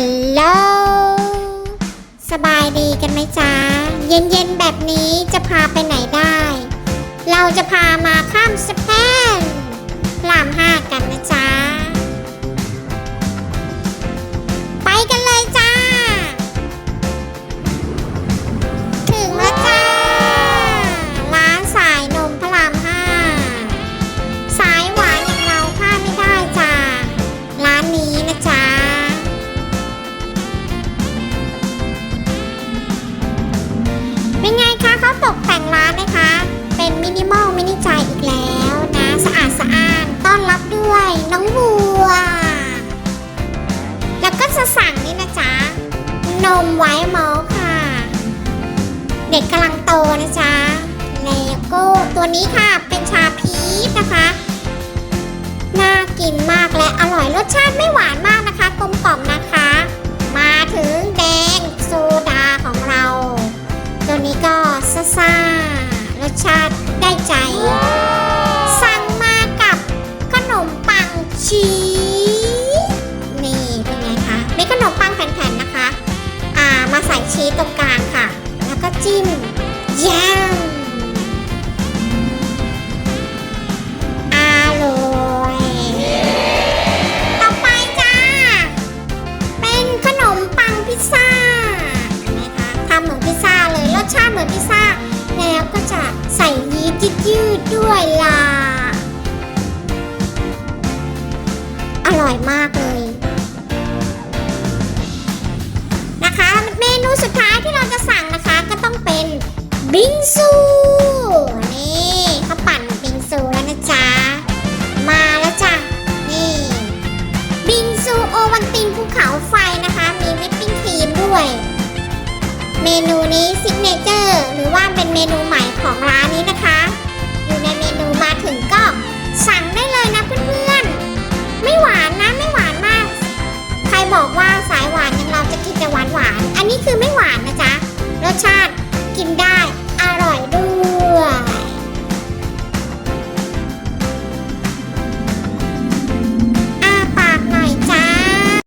ฮัลโหล สบายดีกันไหมจ๊ะ เย็นๆแบบนี้จะพาไปไหนได้ เราจะพามาข้ามสะพานลามห้ากันนะจ๊ะ นมไวท์มอค่ะ เด็กกำลังโตนะจ๊ะแล้วก็ตัวนี้ค่ะเป็นชาพีชนะคะ น่ากินมากและอร่อยรสชาติไม่หวานมากนะคะ กลมกล่อมนะคะ มาถึงแดงโซดาของเรา ตัวนี้ก็ซ่าซ่ารสชาติได้ใจ นี้ตรงกลางค่ะ แล้วก็จิ้มยมอร่อยต่อไปจ้า เป็นขนมปังพิซซ่าเห็นไหมคะทำเหมือนพิซซ่าเลยรสชาติเหมือนพิซซ่า แล้วก็จะใส่ยีสต์ยืดๆด้วยล่ะ อร่อยมากเลย เมนูนี้ซิกเนเจอร์หรือว่าเป็นเมนูใหม่ของร้านนี้นะคะ อยู่ในเมนูมาถึงก็สั่งได้เลยนะเพื่อนๆ ไม่หวานนะไม่หวานมาก ใครบอกว่าสายหวานอย่างเราจะกินแต่หวานหวาน อันนี้คือไม่หวานนะจ๊ะ รสชาติ